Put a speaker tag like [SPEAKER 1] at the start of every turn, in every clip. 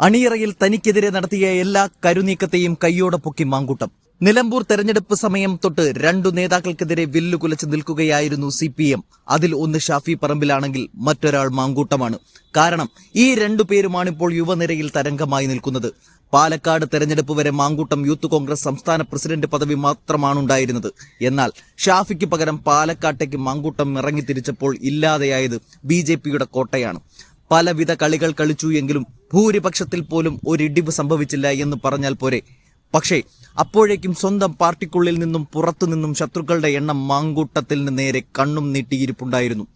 [SPEAKER 1] അണിയറയിൽ തനിക്കെതിരെ നടത്തിയ എല്ലാ കരുനീക്കത്തെയും കയ്യോടെ പൊക്കി മാങ്കൂട്ടം. നിലമ്പൂർ തെരഞ്ഞെടുപ്പ് സമയം തൊട്ട് രണ്ടു നേതാക്കൾക്കെതിരെ വില്ലുകുലച്ച് നിൽക്കുകയായിരുന്നു സി പി എം അതിൽ ഒന്ന് ഷാഫി പറമ്പിലാണെങ്കിൽ മറ്റൊരാൾ മാങ്കൂട്ടമാണ്. കാരണം ഈ രണ്ടു പേരുമാണിപ്പോൾ യുവനിരയിൽ തരംഗമായി നിൽക്കുന്നത്. പാലക്കാട് തെരഞ്ഞെടുപ്പ് വരെ മാങ്കൂട്ടം യൂത്ത് കോൺഗ്രസ് സംസ്ഥാന പ്രസിഡന്റ് പദവി മാത്രമാണ് ഉണ്ടായിരുന്നത് എന്നാൽ ഷാഫിക്ക് പകരം പാലക്കാട്ടേക്ക് മാങ്കൂട്ടം ഇറങ്ങി ഇറങ്ങിത്തിരിച്ചപ്പോൾ ഇല്ലാതെയായത് ബി കോട്ടയാണ്. പലവിധ കളികൾ കളിച്ചു എങ്കിലും ഭൂരിപക്ഷത്തിൽ പോലും ഒരിടിവ് സംഭവിച്ചില്ല എന്ന് പറഞ്ഞാൽ പോരെ. പക്ഷേ അപ്പോഴേക്കും സ്വന്തം പാർട്ടിക്കുള്ളിൽ നിന്നും പുറത്തുനിന്നും ശത്രുക്കളുടെ എണ്ണം മാങ്കൂട്ടത്തിന് നേരെ കണ്ണും നീട്ടിയിരിപ്പുണ്ടായിരുന്നു.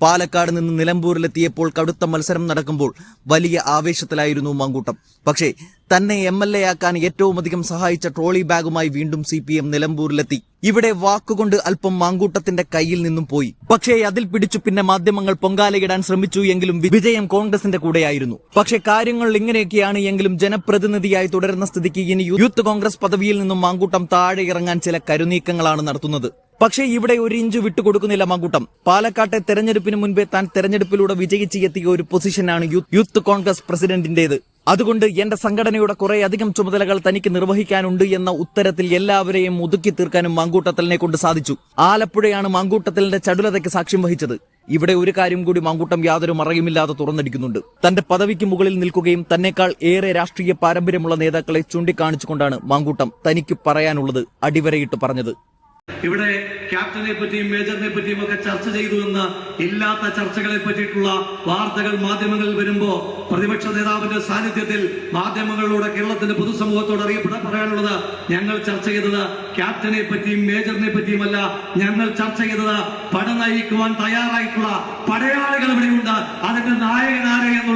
[SPEAKER 1] പാലക്കാട് നിന്ന് നിലമ്പൂരിലെത്തിയപ്പോൾ കടുത്ത മത്സരം നടക്കുമ്പോൾ വലിയ ആവേശത്തിലായിരുന്നു മാങ്കൂട്ടം. പക്ഷേ തന്നെ എം എൽ എ ആക്കാൻ ഏറ്റവും അധികം സഹായിച്ച ട്രോളി ബാഗുമായി വീണ്ടും സി പി എം നിലമ്പൂരിലെത്തി. ഇവിടെ വാക്കുകൊണ്ട് അല്പം മാങ്കൂട്ടത്തിന്റെ കയ്യിൽ നിന്നും പോയി. പക്ഷേ അതിൽ പിടിച്ചു പിന്നെ മാധ്യമങ്ങൾ പൊങ്കാലയിടാൻ ശ്രമിച്ചു എങ്കിലും വിജയം കോൺഗ്രസിന്റെ കൂടെയായിരുന്നു. പക്ഷേ കാര്യങ്ങൾ ഇങ്ങനെയൊക്കെയാണ് എങ്കിലും ജനപ്രതിനിധിയായി തുടരുന്ന സ്ഥിതിക്ക് ഇനി യൂത്ത് കോൺഗ്രസ് പദവിയിൽ നിന്നും മാങ്കൂട്ടം താഴെ ഇറങ്ങാൻ ചില കരുനീക്കങ്ങളാണ് നടത്തുന്നത്. പക്ഷേ ഇവിടെ ഒരു ഇഞ്ച് വിട്ടുകൊടുക്കുന്നില്ല മാങ്കൂട്ടം. പാലക്കാട്ടെ തെരഞ്ഞെടുപ്പിന് മുൻപേ താൻ തെരഞ്ഞെടുപ്പിലൂടെ വിജയിച്ച് എത്തിയ ഒരു പൊസിഷനാണ് യൂത്ത് കോൺഗ്രസ് പ്രസിഡന്റിന്റേത്. അതുകൊണ്ട് എന്റെ സംഘടനയുടെ കുറെ അധികം ചുമതലകൾ തനിക്ക് നിർവഹിക്കാനുണ്ട് എന്ന ഉത്തരത്തിൽ എല്ലാവരെയും ഒതുക്കി തീർക്കാനും മാങ്കൂട്ടത്തലിനെ കൊണ്ട് സാധിച്ചു. ആലപ്പുഴയാണ് മാങ്കൂട്ടത്തലിന്റെ ചടുലതയ്ക്ക് സാക്ഷ്യം വഹിച്ചത്. ഇവിടെ ഒരു കാര്യം കൂടി മാങ്കൂട്ടം യാതൊരു മറയുമില്ലാതെ തുറന്നടിക്കുന്നുണ്ട്. തന്റെ പദവിക്ക് മുകളിൽ നിൽക്കുകയും തന്നെക്കാൾ ഏറെ രാഷ്ട്രീയ പാരമ്പര്യമുള്ള നേതാക്കളെ ചൂണ്ടിക്കാണിച്ചുകൊണ്ടാണ് മാങ്കൂട്ടം തനിക്ക് പറയാനുള്ളത് അടിവരയിട്ട് പറഞ്ഞത്.
[SPEAKER 2] ഇവിടെ ക്യാപ്റ്റനെ പറ്റിയും മേജറിനെ പറ്റിയും ഒക്കെ ചർച്ച ചെയ്തു എന്ന് ഇല്ലാത്ത ചർച്ചകളെ പറ്റിയിട്ടുള്ള വാർത്തകൾ മാധ്യമങ്ങളിൽ വരുമ്പോ പ്രതിപക്ഷ നേതാവിന്റെ സാന്നിധ്യത്തിൽ മാധ്യമങ്ങളിലൂടെ കേരളത്തിന്റെ പൊതുസമൂഹത്തോട് അറിയപ്പെടാൻ പറയാനുള്ളത് ഞങ്ങൾ ചർച്ച ചെയ്തത് ക്യാപ്റ്റനെ പറ്റിയും മേജറിനെ പറ്റിയുമല്ല. ഞങ്ങൾ ചർച്ച ചെയ്തത് പട നയിക്കുവാൻ തയ്യാറായിട്ടുള്ള പടയാളികൾ ഇവിടെയുണ്ട്. അതിന്റെ നായകനാരെ ആരെ എന്നുള്ളത്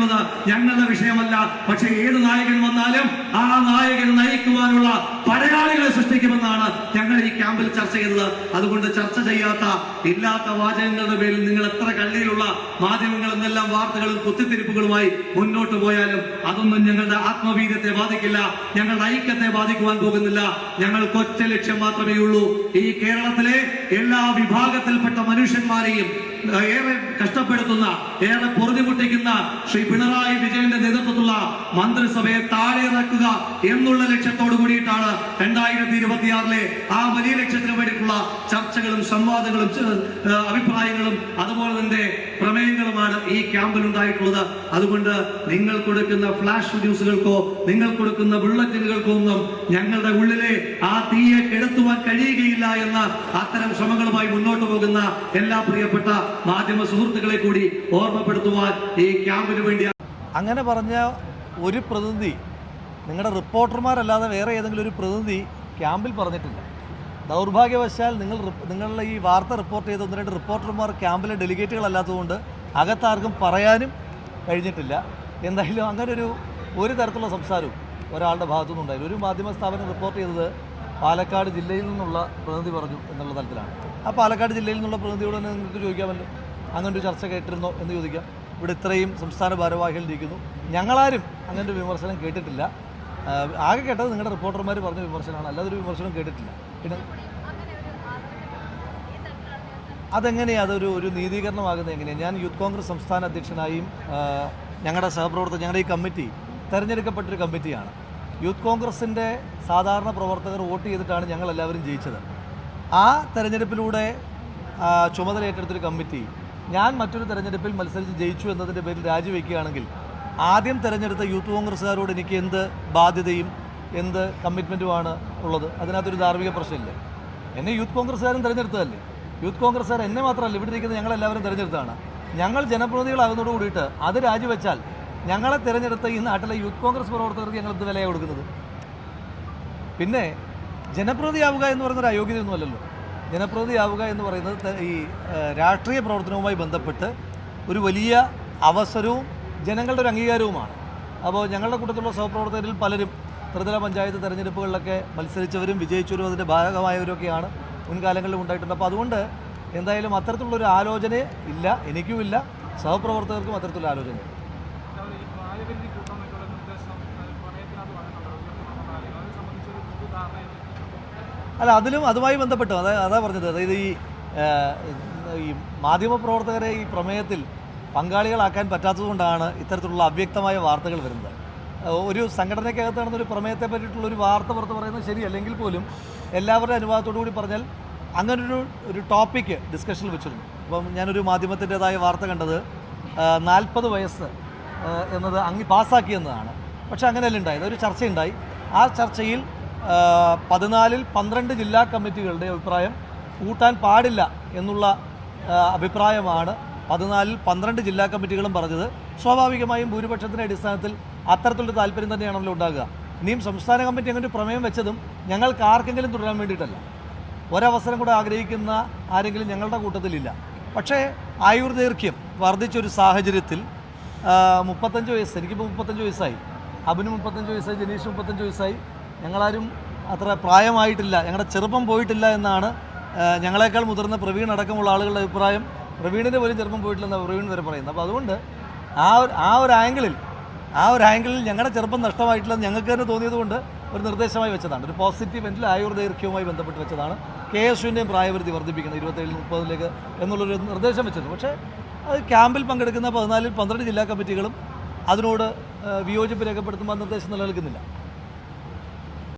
[SPEAKER 2] ഞങ്ങളുടെ വിഷയമല്ല. പക്ഷെ ഏത് നായകൻ വന്നാലും ആ നായകൻ നയിക്കുവാനുള്ള പടയാളികളെ സൃഷ്ടിക്കുമെന്നാണ് ഞങ്ങൾ ഈ ക്യാമ്പിൽ ചർച്ച ചെയ്തത് അതുകൊണ്ട് ചർച്ച ചെയ്യാത്ത ഇല്ലാത്ത വാചകങ്ങളുടെ പേരിൽ നിങ്ങൾ എത്ര കള്ളിയിലുള്ള മാധ്യമങ്ങൾ എന്നെല്ലാം വാർത്തകളും കുത്തിത്തിരിപ്പുകളുമായി മുന്നോട്ട് പോയാലും അതൊന്നും ഞങ്ങളുടെ ആത്മവീര്യത്തെ ബാധിക്കില്ല. ഞങ്ങളുടെ ഐക്യത്തെ ബാധിക്കുവാൻ പോകുന്നില്ല. ഞങ്ങൾ ഒറ്റ ലക്ഷ്യം മാത്രമേ ഉള്ളൂ ഈ കേരളത്തിലെ എല്ലാ വിഭാഗത്തിൽപ്പെട്ട മനുഷ്യന്മാരെയും ഏറെ കഷ്ടപ്പെടുത്തുന്ന ഏറെ പൊറുതിമുട്ടിക്കുന്ന ശ്രീ പിണറായി വിജയന്റെ നേതൃത്വത്തിലുള്ള മന്ത്രിസഭയെ താഴെ ഇറക്കുക എന്നുള്ള ലക്ഷ്യത്തോടു കൂടിയിട്ടാണ് രണ്ടായിരത്തി ഇരുപത്തിയാറിലെ ആ വലിയ ലക്ഷ്യത്തിന് വേണ്ടിയിട്ടുള്ള ചർച്ചകളും സംവാദങ്ങളും അഭിപ്രായങ്ങളും അതുപോലെ തന്നെ പ്രമേയങ്ങളുമാണ് ഈ ക്യാമ്പിൽ ഉണ്ടായിട്ടുള്ളത്. അതുകൊണ്ട് നിങ്ങൾ കൊടുക്കുന്ന ഫ്ലാഷ് ന്യൂസുകൾക്കോ നിങ്ങൾ കൊടുക്കുന്ന ബുള്ളറ്റിനുകൾക്കോ ഒന്നും ഞങ്ങളുടെ ഉള്ളിലെ ആ തീയെ കെടുത്തുവാൻ കഴിയുകയില്ല എന്ന അത്തരം ശ്രമങ്ങളുമായി മുന്നോട്ട് പോകുന്ന എല്ലാ പ്രിയപ്പെട്ട മാധ്യമ സുഹൃത്തുക്കളെ കൂടി ഓർമ്മപ്പെടുത്തുവാൻ ഈ ക്യാമ്പിന് വേണ്ടി
[SPEAKER 3] അങ്ങനെ പറഞ്ഞ ഒരു പ്രതിനിധി നിങ്ങളുടെ റിപ്പോർട്ടർമാരല്ലാതെ വേറെ ഏതെങ്കിലും ഒരു പ്രതിനിധി ക്യാമ്പിൽ പറഞ്ഞിട്ടില്ല. ദൗർഭാഗ്യവശാൽ നിങ്ങൾ നിങ്ങളുടെ ഈ വാർത്ത റിപ്പോർട്ട് ചെയ്ത ഒന്ന് രണ്ട് റിപ്പോർട്ടർമാർ ക്യാമ്പിലെ ഡെലിഗേറ്റുകളല്ലാത്തതുകൊണ്ട് അകത്താർക്കും പറയാനും കഴിഞ്ഞിട്ടില്ല. എന്തായാലും അങ്ങനെ ഒരു തരത്തിലുള്ള സംസാരവും ഒരാളുടെ ഭാഗത്തുനിന്ന് ഉണ്ടായില്ല ഒരു മാധ്യമ സ്ഥാപനം റിപ്പോർട്ട് ചെയ്തത് പാലക്കാട് ജില്ലയിൽ നിന്നുള്ള പ്രതിനിധി പറഞ്ഞു എന്നുള്ള തലത്തിലാണ്. ആ പാലക്കാട് ജില്ലയിൽ നിന്നുള്ള പ്രതിനിധിയോട് തന്നെ നിങ്ങൾക്ക് ചോദിക്കാമല്ലോ. അങ്ങനൊരു ചർച്ച കേട്ടിരുന്നോ എന്ന് ചോദിക്കാം. ഇവിടെ ഇത്രയും സംസ്ഥാന ഭാരവാഹികൾ ഇരിക്കുന്നു. ഞങ്ങളാരും അങ്ങനെ ഒരു വിമർശനം കേട്ടിട്ടില്ല. ആകെ കേട്ടത് നിങ്ങളുടെ റിപ്പോർട്ടർമാർ പറഞ്ഞ വിമർശനമാണ്. അല്ലാതെ ഒരു വിമർശനം കേട്ടിട്ടില്ല. പിന്നെ അതെങ്ങനെയാണ് അതൊരു ഒരു നീതീകരണമാകുന്നത് എങ്ങനെയാണ് ഞാൻ യൂത്ത് കോൺഗ്രസ് സംസ്ഥാന അധ്യക്ഷനായും ഞങ്ങളുടെ സഹപ്രവർത്തകർ ഞങ്ങളുടെ ഈ കമ്മിറ്റി തെരഞ്ഞെടുക്കപ്പെട്ടൊരു കമ്മിറ്റിയാണ്. യൂത്ത് കോൺഗ്രസിന്റെ സാധാരണ പ്രവർത്തകർ വോട്ട് ചെയ്തിട്ടാണ് ഞങ്ങൾ എല്ലാവരും ജയിച്ചത്. ആ തെരഞ്ഞെടുപ്പിലൂടെ ചുമതല ഏറ്റെടുത്തൊരു കമ്മിറ്റി. ഞാൻ മറ്റൊരു തെരഞ്ഞെടുപ്പിൽ മത്സരിച്ച് ജയിച്ചു എന്നതിന്റെ പേരിൽ രാജിവെക്കുകയാണെങ്കിൽ ആദ്യം തിരഞ്ഞെടുത്ത യൂത്ത് കോൺഗ്രസ്സുകാരോട് എനിക്ക് എന്ത് ബാധ്യതയും എന്ത് കമ്മിറ്റ്മെന്റുമാണ് ഉള്ളത്? അതിനകത്തൊരു ധാർമ്മിക പ്രശ്നമില്ല. എന്നെ യൂത്ത് കോൺഗ്രസ്സുകാരും തിരഞ്ഞെടുത്തതല്ലേ? യൂത്ത് കോൺഗ്രസ്സുകാർ എന്നെ മാത്രമല്ല ഇവിടെ ഇരിക്കുന്ന ഞങ്ങളെല്ലാവരും തിരഞ്ഞെടുത്തതാണ്. ഞങ്ങൾ ജനപ്രതിനിധികളാകുന്നതോട് കൂടിയിട്ട് അത് രാജിവെച്ചാൽ ഞങ്ങളെ തിരഞ്ഞെടുത്ത ഈ നാട്ടിലെ യൂത്ത് കോൺഗ്രസ് പ്രവർത്തകർക്ക് ഞങ്ങൾ ഇത് വിലയാണ് കൊടുക്കുന്നത്? പിന്നെ ജനപ്രതിയാവുക എന്ന് പറയുന്ന ഒരു അയോഗ്യതയൊന്നും അല്ലല്ലോ. ജനപ്രതിയാവുക എന്ന് പറയുന്നത് ഈ രാഷ്ട്രീയ പ്രവർത്തനവുമായി ബന്ധപ്പെട്ട് ഒരു വലിയ അവസരവും ജനങ്ങളുടെ ഒരു അംഗീകാരവുമാണ്. അപ്പോൾ ഞങ്ങളുടെ കൂട്ടത്തിലുള്ള സഹപ്രവർത്തകരിൽ പലരും ത്രിതല പഞ്ചായത്ത് തെരഞ്ഞെടുപ്പുകളിലൊക്കെ മത്സരിച്ചവരും വിജയിച്ചവരും അതിന്റെ ഭാഗമായവരൊക്കെയാണ് മുൻകാലങ്ങളിലും ഉണ്ടായിട്ടുണ്ട്. അപ്പോൾ അതുകൊണ്ട് എന്തായാലും അത്തരത്തിലുള്ളൊരു ആലോചന ഇല്ല എനിക്കുമില്ല. സഹപ്രവർത്തകർക്കും അത്തരത്തിലുള്ള ആലോചന അല്ല അതിലും അതുമായി ബന്ധപ്പെട്ട് അതാ അതാ പറഞ്ഞത്. അതായത് ഈ ഈ മാധ്യമപ്രവർത്തകരെ ഈ പ്രമേയത്തിൽ പങ്കാളികളാക്കാൻ പറ്റാത്തതുകൊണ്ടാണ് ഇത്തരത്തിലുള്ള അവ്യക്തമായ വാർത്തകൾ വരുന്നത്. ഒരു സംഘടനയ്ക്കകത്ത് ഒരു പ്രമേയത്തെ പറ്റിയിട്ടുള്ള ഒരു വാർത്ത പുറത്ത് പറയുന്നത് ശരിയല്ലെങ്കിൽ പോലും എല്ലാവരുടെ അനുവാദത്തോടു കൂടി പറഞ്ഞാൽ അങ്ങനൊരു ഒരു ടോപ്പിക്ക് ഡിസ്കഷനിൽ വെച്ചിരുന്നു. അപ്പം ഞാനൊരു മാധ്യമത്തിന്റെതായ വാർത്ത കണ്ടത് നാൽപ്പത് വയസ്സ് എന്നത് അങ്ങ് പാസ്സാക്കിയെന്നതാണ്. പക്ഷേ അങ്ങനെയല്ല ഉണ്ടായത്. ഒരു ചർച്ചയുണ്ടായി. ആ ചർച്ചയിൽ പതിനാലിൽ പന്ത്രണ്ട് ജില്ലാ കമ്മിറ്റികളുടെ അഭിപ്രായം കൂട്ടാൻ പാടില്ല എന്നുള്ള അഭിപ്രായമാണ് പതിനാലിൽ പന്ത്രണ്ട് ജില്ലാ കമ്മിറ്റികളും പറഞ്ഞത്. സ്വാഭാവികമായും ഭൂരിപക്ഷത്തിന്റെ അടിസ്ഥാനത്തിൽ അത്തരത്തിലൊരു താല്പര്യം തന്നെയാണല്ലോ ഉണ്ടാകുക. ഇനിയും സംസ്ഥാന കമ്മിറ്റി അങ്ങനെ ഒരു പ്രമേയം വെച്ചതും ഞങ്ങൾക്ക് ആർക്കെങ്കിലും തുടരാൻ വേണ്ടിയിട്ടല്ല. ഒരവസരം കൂടെ ആഗ്രഹിക്കുന്ന ആരെങ്കിലും ഞങ്ങളുടെ കൂട്ടത്തിലില്ല. പക്ഷേ ആയുർദൈർഘ്യം വർദ്ധിച്ചൊരു സാഹചര്യത്തിൽ മുപ്പത്തഞ്ച് വയസ്സ് എനിക്കിപ്പോൾ മുപ്പത്തഞ്ച് വയസ്സായി. അബിന് മുപ്പത്തഞ്ച് വയസ്സായി ജനീഷ് മുപ്പത്തഞ്ച് വയസ്സായി. ഞങ്ങളാരും അത്ര പ്രായമായിട്ടില്ല. ഞങ്ങളുടെ ചെറുപ്പം പോയിട്ടില്ല എന്നാണ് ഞങ്ങളെക്കാൾ മുതിർന്ന പ്രവീൺ അടക്കമുള്ള ആളുകളുടെ അഭിപ്രായം. പ്രവീണിന്റെ പോലും ചെറുപ്പം പോയിട്ടില്ലെന്ന് പ്രവീൺ വരെ പറയുന്നത്. അപ്പോൾ അതുകൊണ്ട് ആ ഒരു ആ ഒരു ആംഗിളിൽ ആ ഒരു ആംഗിളിൽ ഞങ്ങളുടെ ചെറുപ്പം നഷ്ടമായിട്ടില്ലെന്ന് ഞങ്ങൾക്ക് തന്നെ തോന്നിയത് കൊണ്ട് ഒരു നിർദ്ദേശമായി വെച്ചതാണ്. ഒരു പോസിറ്റീവ് എൻഡിൽ ആയുർദൈർഘ്യവുമായി ബന്ധപ്പെട്ട് വെച്ചതാണ്. കെ എസ് യുവിന്റെയും പ്രായപരിധി വർദ്ധിപ്പിക്കുന്നത് ഇരുപത്തേഴ് മുപ്പതിലേക്ക് എന്നുള്ളൊരു നിർദ്ദേശം വെച്ചിരുന്നു പക്ഷേ അത് ക്യാമ്പിൽ പങ്കെടുക്കുന്ന പതിനാലിൽ പന്ത്രണ്ട് ജില്ലാ കമ്മിറ്റികളും അതിനോട് വിയോജിപ്പ് രേഖപ്പെടുത്തുമ്പോൾ നിർദ്ദേശം നിലനിൽക്കുന്നില്ല.